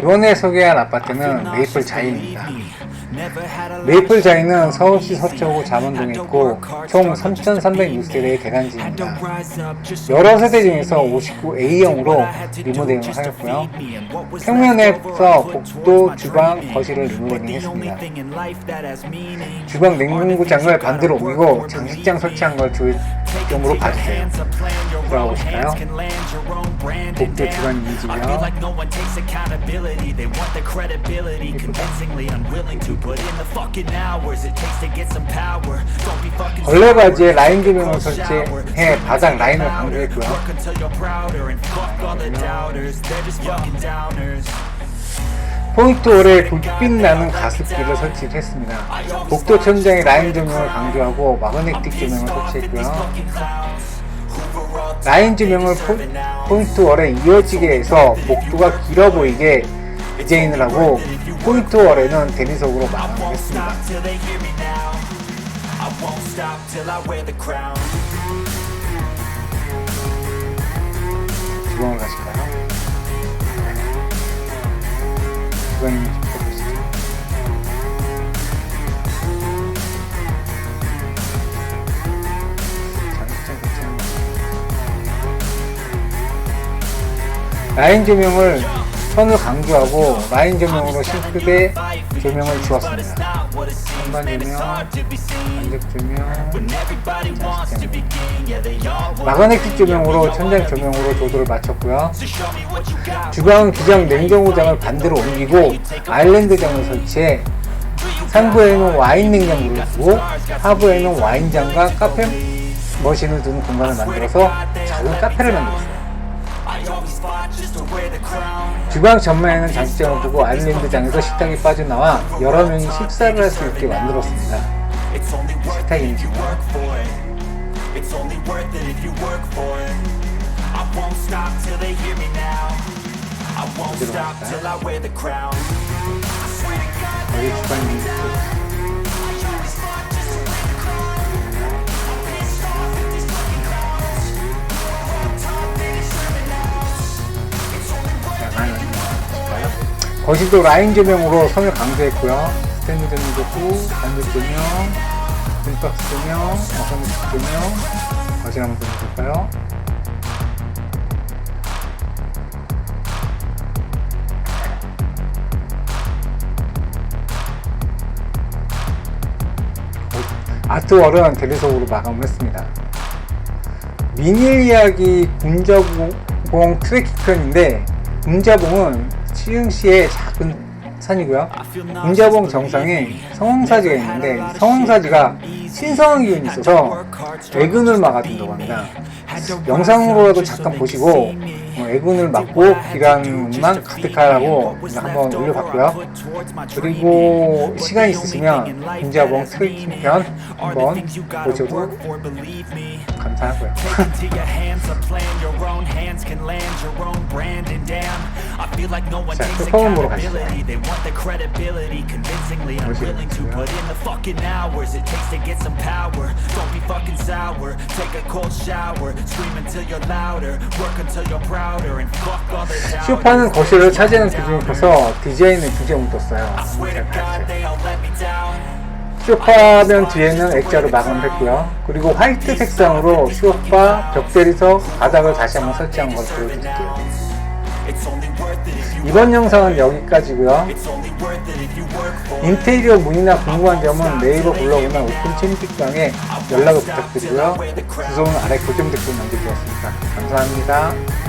이번에 소개할 아파트는 메이플 자이입니다. 메이플 자이는 서울시 서초구 잠원동에 있고 총 3,306세대의 대단지입니다. 여러 세대 중에서 59A형으로 리모델링을 하였고요. 평면에서 복도, 주방, 거실을 리모델링했습니다. 주방 냉동고장을 반대로 옮기고 장식장 설치한 걸 조점으로 봐주세요. 들어가 보실까요? 복도 주방 이미지며 걸레 바지에 라인 조명을 설치해. 바닥 라인을 강조했고요. 포인트 홀에 불빛 나는 가습기를 설치했습니다. 복도 천장에 라인 조명을 강조하고 마그네틱 조명을 설치했고요. 라인 조명을 포, 인트 월에 이어지게 해서 복도가 길어 보이게 디자인을 하고 포인트 월에는 대리석으로 마감을 했습니다. 주방을 가실까요? 라인 조명을 선을 강조하고 라인 조명으로 싱크대 조명을 주었습니다. 선반 조명, 간접 조명. 마그네틱 조명으로 천장 조명으로 조도를 맞췄고요. 주방 기장 냉동고장을 반대로 옮기고 아일랜드장을 설치해 상부에는 와인 냉장고를 두고 하부에는 와인장과 카페 머신을 두는 공간을 만들어서 작은 카페를 만들었어요. 주방 전면에는 장식장을 두고 아일랜드장에서 식탁이 빠져나와 여러 명이 식사를 할 수 있게 만들었습니다. 식탁이니까요. 여기 주방이 거실도 라인 조명으로 선을 강조했고요. 스탠드 조명도 있고, 반대 조명, 빈박스 조명, 어서미스 조명, 거실 한번 보여볼까요? 아트월은 대리석으로 마감을 했습니다. 미닐 이야기 군자봉 트레킹 편인데 군자봉은 시흥시의 작은 산이고요. 군자봉 정상에 성황사지가 있는데 성황사지가 신성한 기운이 있어서 애근을 막아준다고 합니다. 영상으로라도 잠깐 보시고 어, 애군을 막고 기란만 가득하라고 한번 올려봤고요. 그리고 시간 있으시면 군자봉 트레킹 편 한번 보셔도 감사하고요. 자, 또 처음 보러 가시죠. 쇼파는 거실을 차지하는 기준이어서 디자인은 두개 묻었어요. 쇼파면 뒤에는 액자로 마감을 했고요. 그리고 화이트 색상으로 쇼파, 벽대리석, 바닥을 다시 한번 설치한 걸 보여드릴게요. 이번 영상은 여기까지고요. 인테리어 문의나 궁금한 점은 네이버 블로그나 오픈 채팅방에 연락을 부탁드리고요. 주소는 아래 고정 댓글 남겨주었습니다. 감사합니다.